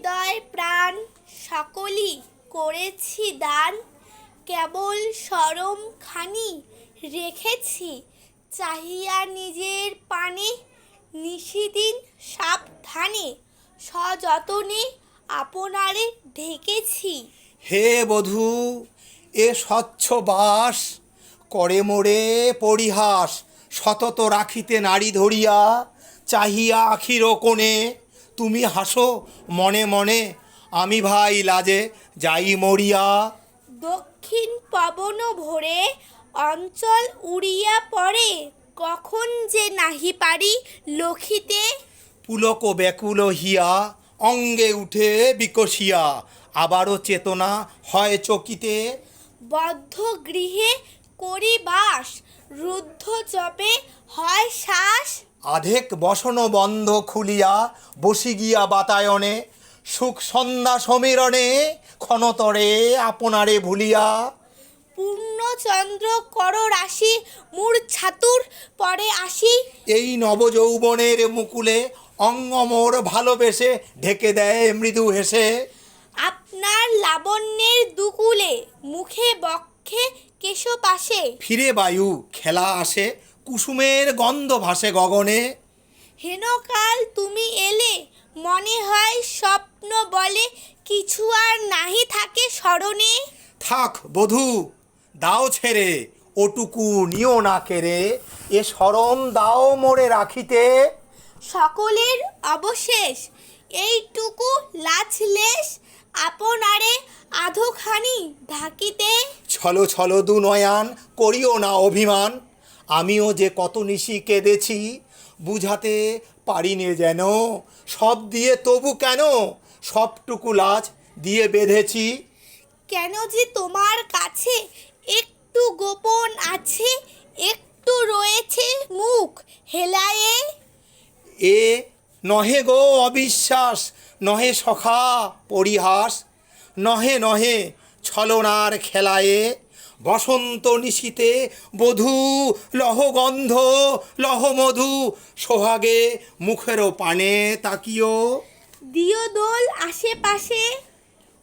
হৃদয় প্রাণ সকলই করেছি দান, কেবল সরম খানি রেখেছি, চাহিয়া নিজের পানে নিশিদিন সাবধানে, সযতনে আপনারে ঢেকেছি। হে বধূ, এ স্বচ্ছ বাস, করে মোরে পরিহাস, সতত রাখিতে নারী ধরিয়া, চাহিয়া আখির কোণে তুমি হাসো মনে মনে। আমি ভাই লাজে যাই মরিয়া। দক্ষিণ পবন ভরে অঞ্চল উড়িয়া পড়ে কখন যে নাহি পারি লখিতে পুলক ব্যাকুল হিয়া অঙ্গে উঠে বিকশিয়া। আবারও চেতনা হয় চকিতে। বদ্ধ গৃহে করি বাস রুদ্ধ জপে হয় শ্বাস। আধেক বসন বন্ধ খুলিয়া বসি গিয়া বাতায়নে সুখ সন্ধ্যা সমীরণে ক্ষণতরে আপনারে ভুলিয়া। পূর্ণচন্দ্র কর রাশি মূর ছাতুর পরে আসি। এই নবযৌবনের মুকুলে অঙ্গমোর ভালোবেসে ঢেকে দেয় মৃদু হেসে। আপনার লাবণ্যের দুকুলে মুখে বক্ষে পাশে। ফিরে বায়ু খেলা আসে কুসুমের গন্ধ ভাসে গগনে। হেনকাল তুমি এলে মনে হয় স্বপ্ন বলে কিছু আর নাহি থাকে স্মরণে। থাক বধূ দাও ছেড়ে ওটুকু নিও না কেড়ে এ সরম দাও মোরে রাখিতে। সকলের অবশেষ এইটুকু লাছলেশ আপনারে আধোখানি ঢাকিতে। ছলো ছলো দু নয়ান করিও না অভিমান। আমিও যে কত নিশি কেঁদেছি বুঝাতে পারিনে যেন। সব দিয়ে তবু কেন সবটুকু লাজ দিয়ে বেঁধেছি? কেন যে তোমার কাছে একটু গোপন আছে একটু রয়েছে মুখ হেলায়ে? এ নহে গো অবিশ্বাস নহে সখা পরিহাস নহে নহে ছলনার খেলায়ে বসন্ত নিশীতে বধূ লহগন্ধ লহমধু সোহাগে মুখেরও পানে তাকিও দিও দোল আশেপাশে।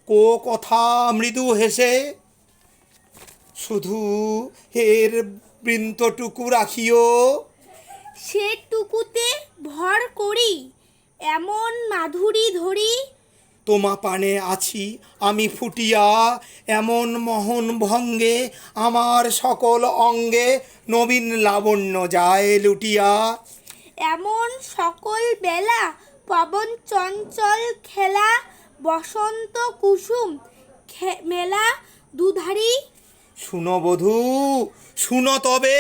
কো কথা মৃদু হেসে শুধু এর বৃন্তটুকু রাখিও সেটুকুতে ভর করি এমন মাধুরী ধরি তোমা পানে আছি আমি ফুটিয়া এমন মোহন ভঙ্গে আমার সকল অঙ্গে নবীন লাবণ্য যায় লুটিয়া। এমন সকল বেলা পবন চঞ্চল খেলা বসন্ত কুসুম মেলা দুধারি। শুনো বধূ শুনো তবে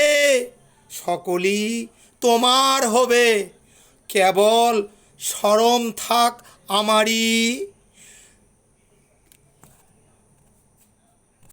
সকলই তোমার হবে কেবল স্মরণ থাক আমারই।